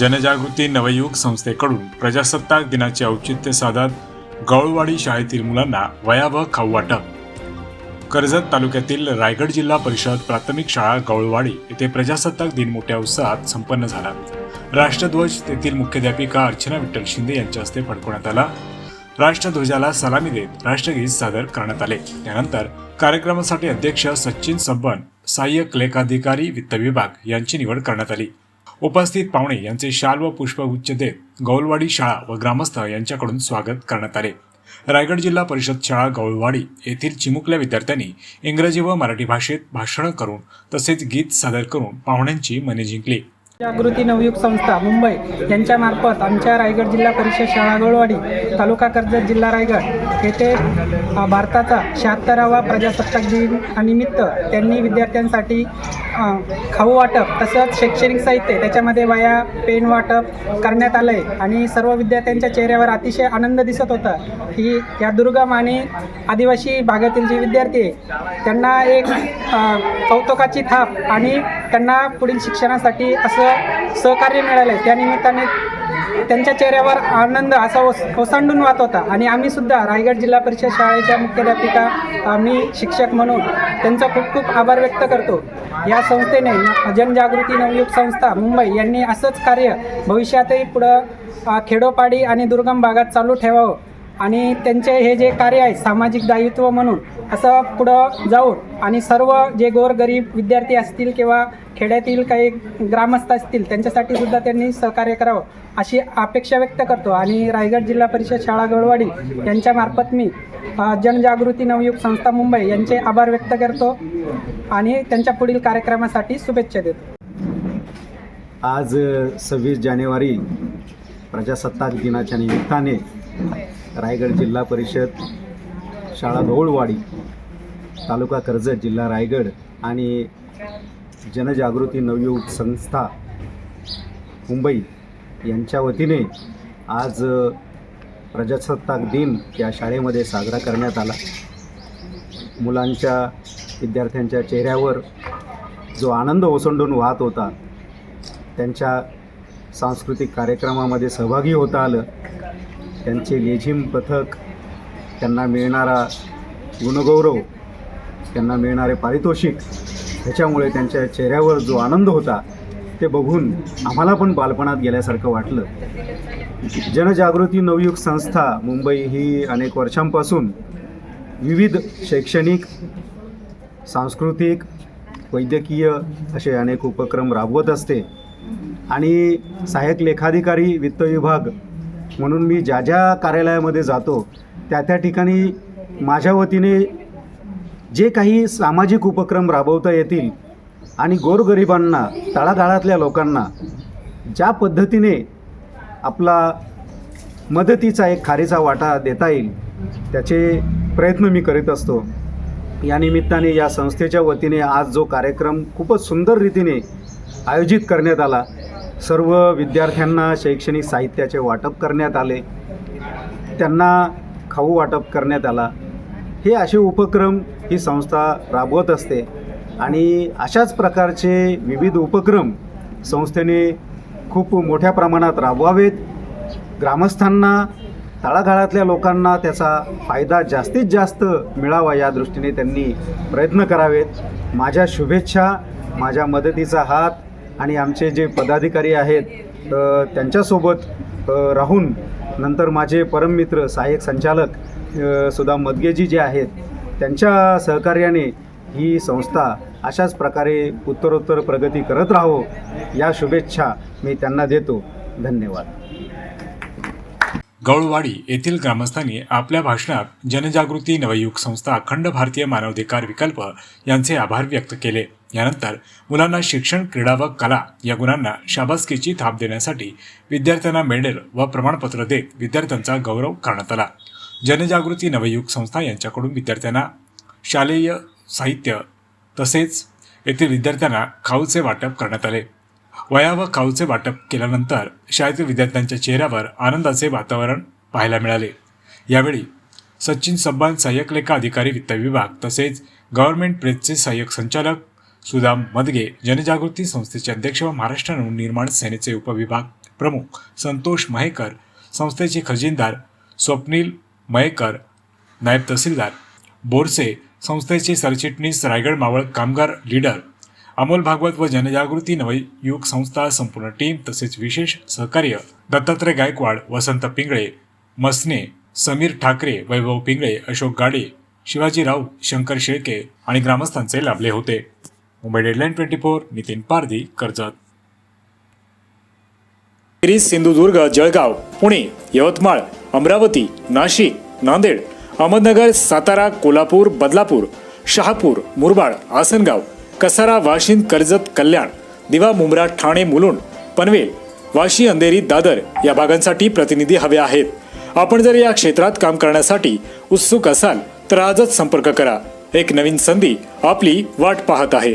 जनजागृती नवयुग संस्थेकडून प्रजासत्ताक दिनाचे औचित्य साधत गवळवाडी शाळेतील मुलांना वयावह खाऊ वाटप. कर्जत तालुक्यातील रायगड जिल्हा परिषद प्राथमिक शाळा गवळवाडी येथे प्रजासत्ताक दिन मोठ्या उत्साहात संपन्न झाला. राष्ट्रध्वज तेथील मुख्याध्यापिका अर्चना विठ्ठल शिंदे यांच्या हस्ते फडकवण्यात आला. राष्ट्रध्वजाला सलामी देत राष्ट्रगीत सादर करण्यात आले. त्यानंतर कार्यक्रमासाठी अध्यक्ष सचिन सब्बन सहाय्यक लेखाधिकारी वित्त विभाग यांची निवड करण्यात आली. उपस्थित पाहुणे यांचे शाल व पुष्पगुच्छ देत गौलवाडी शाळा व ग्रामस्थ यांच्याकडून स्वागत करण्यात आले. रायगड जिल्हा परिषद शाळा गौळवाडी येथील चिमुकल्या विद्यार्थ्यांनी इंग्रजी व मराठी भाषेत भाषणं करून तसेच गीत सादर करून पाहुण्यांची मने जिंकली. जागृती नवयुग संस्था मुंबई यांच्यामार्फत आमच्या रायगड जिल्हा परिषद शाळा गोळवाडी तालुका कर्जत जिल्हा रायगड येथे भारताचा शहात्तरावा प्रजासत्ताक दिन निमित्त त्यांनी विद्यार्थ्यांसाठी खाऊ वाटप तसंच शैक्षणिक साहित्य त्याच्यामध्ये वया पेन वाटप करण्यात आलं आहे आणि सर्व विद्यार्थ्यांच्या चेहऱ्यावर अतिशय आनंद दिसत होता. की या दुर्गम आणि आदिवासी भागातील जे विद्यार्थी आहे त्यांना एक कौतुकाची थाप आणि त्यांना पुढील शिक्षणासाठी असं सहकार्य मिळालं. आहे त्यानिमित्ताने त्यांच्या चेहऱ्यावर आनंद असा ओस ओसांडून वाहत होता. आणि आम्ही सुद्धा रायगड जिल्हा परिषद शाळेच्या मुख्याध्यापिका आम्ही शिक्षक म्हणून त्यांचा खूप खूप आभार व्यक्त करतो. या संस्थेने जनजागृती नवयुग संस्था मुंबई यांनी असंच कार्य भविष्यातही पुढं खेडोपाडी आणि दुर्गम भागात चालू ठेवावं. आणि त्यांचे हे जे कार्य आहे सामाजिक दायित्व म्हणून असं पुढं जाऊन आणि सर्व जे गोरगरीब विद्यार्थी असतील किंवा खेड्यातील काही ग्रामस्थ असतील त्यांच्यासाठी सुद्धा त्यांनी सहकार्य करावं अशी अपेक्षा व्यक्त करतो. आणि रायगड जिल्हा परिषद शाळा गळवाडी यांच्यामार्फत मी जनजागृती नवयुग संस्था मुंबई यांचे आभार व्यक्त करतो आणि त्यांच्या पुढील कार्यक्रमासाठी शुभेच्छा देतो. आज सव्वीस जानेवारी प्रजासत्ताक दिनाच्या निमित्ताने रायगड जिल्हा परिषद शाळा धोळवाडी तालुका कर्जत जिल्हा रायगड आणि जनजागृती नवयुग संस्था मुंबई यांच्या वतीने आज प्रजासत्ताक दिन या शाळेमध्ये साजरा करण्यात आला. मुलांच्या विद्यार्थ्यांच्या चेहऱ्यावर जो आनंद ओसंडून वाहत होता त्यांच्या सांस्कृतिक कार्यक्रमामध्ये सहभागी होता आलं. त्यांचे लेझिम पथक त्यांना मिळणारा गुणगौरव त्यांना मिळणारे पारितोषिक ह्याच्यामुळे त्यांच्या चेहऱ्यावर जो आनंद होता ते बघून आम्हाला पण बालपणात गेल्यासारखं वाटलं. जनजागृती नवयुग संस्था मुंबई ही अनेक वर्षांपासून विविध शैक्षणिक सांस्कृतिक वैद्यकीय असे अनेक उपक्रम राबवत असते. आणि सहाय्यक लेखाधिकारी वित्त विभाग म्हणून मी ज्या ज्या कार्यालयामध्ये जातो त्या त्या ठिकाणी माझ्या वतीने जे काही सामाजिक उपक्रम राबवता येतील आणि गोरगरिबांना तळागाळातल्या लोकांना ज्या पद्धतीने आपला मदतीचा एक खारीचा वाटा देता येईल त्याचे प्रयत्न मी करीत असतो. या निमित्ताने या संस्थेच्या वतीने आज जो कार्यक्रम खूपच सुंदर रीतीने आयोजित करण्यात आला सर्व विद्यार्थ्यांना शैक्षणिक साहित्याचे वाटप करण्यात आले. त्यांना खाऊ वाटप करण्यात आला. हे असे उपक्रम ही संस्था राबवत असते आणि अशाच प्रकारचे विविध उपक्रम संस्थेने खूप मोठ्या प्रमाणात राबवावेत. ग्रामस्थांना तळागाळातल्या लोकांना त्याचा फायदा जास्तीत जास्त मिळावा या दृष्टीने त्यांनी प्रयत्न करावेत. माझ्या शुभेच्छा माझ्या मदतीचा हात आणि आमचे जे पदाधिकारी आहेत त्यांच्यासोबत राहून नंतर माझे परममित्र सहाय्यक संचालक सुद्धा मदगेजी जे आहेत त्यांच्या सहकार्याने ही संस्था अशाच प्रकारे उत्तरोत्तर प्रगती करत राहो या शुभेच्छा मी त्यांना देतो. धन्यवाद. गौळवाडी येथील ग्रामस्थांनी आपल्या भाषणात जनजागृती नवयुग संस्था अखंड भारतीय मानवाधिकार विकल्प यांचे आभार व्यक्त केले. यानंतर मुलांना शिक्षण क्रीडा व कला या गुणांना शाबासकीची थाप देण्यासाठी विद्यार्थ्यांना मेडल व प्रमाणपत्र देत विद्यार्थ्यांचा गौरव करण्यात आला. जनजागृती नवयुग संस्था यांच्याकडून विद्यार्थ्यांना शालेय साहित्य तसेच येथील विद्यार्थ्यांना खाऊचे वाटप करण्यात आले. वया व खाऊचे वाटप केल्यानंतर शाळेतील विद्यार्थ्यांच्या चेहऱ्यावर आनंदाचे वातावरण पाहायला मिळाले. यावेळी सचिन सब्बान सहाय्यक लेखा अधिकारी वित्त विभाग तसेच गव्हर्नमेंट प्रेसचे सहाय्यक संचालक सुदाम मदगे जनजागृती संस्थेचे अध्यक्ष व महाराष्ट्र नवनिर्माण सेनेचे उपविभाग प्रमुख संतोष महेकर संस्थेचे खजिनदार स्वप्नील मयेकर नायब तहसीलदार बोरसे संस्थेचे सरचिटणीस रायगड मावळ कामगार लीडर अमोल भागवत व जनजागृती नवयुग संस्था संपूर्ण टीम तसेच विशेष सहकार्य दत्तात्रय गायकवाड वसंत पिंगळे मसने समीर ठाकरे वैभव पिंगळे अशोक गाडे शिवाजी राऊत शंकर शेळके आणि ग्रामस्थांचे लाभले होते. Mumbai deadline twenty four Nitin Pardhi Karjat. Girish Sindhudurg Jalgaon Pune Yavatmal Amravati Nashik Nanded Ahmednagar Satara Kolhapur Badlapur Shahapur Murbad Asangaon Kasara Vashind Karjat Kalyan Diva Mumbra Thane Mulund Panvel Vashi Andheri Dadar या भागांसाठी प्रतिनिधी हवे आहेत. आपण जर या क्षेत्रात काम करण्यासाठी उत्सुक असाल तर आजच संपर्क करा. एक नवीन संधी आपली वाट पाहत आहे.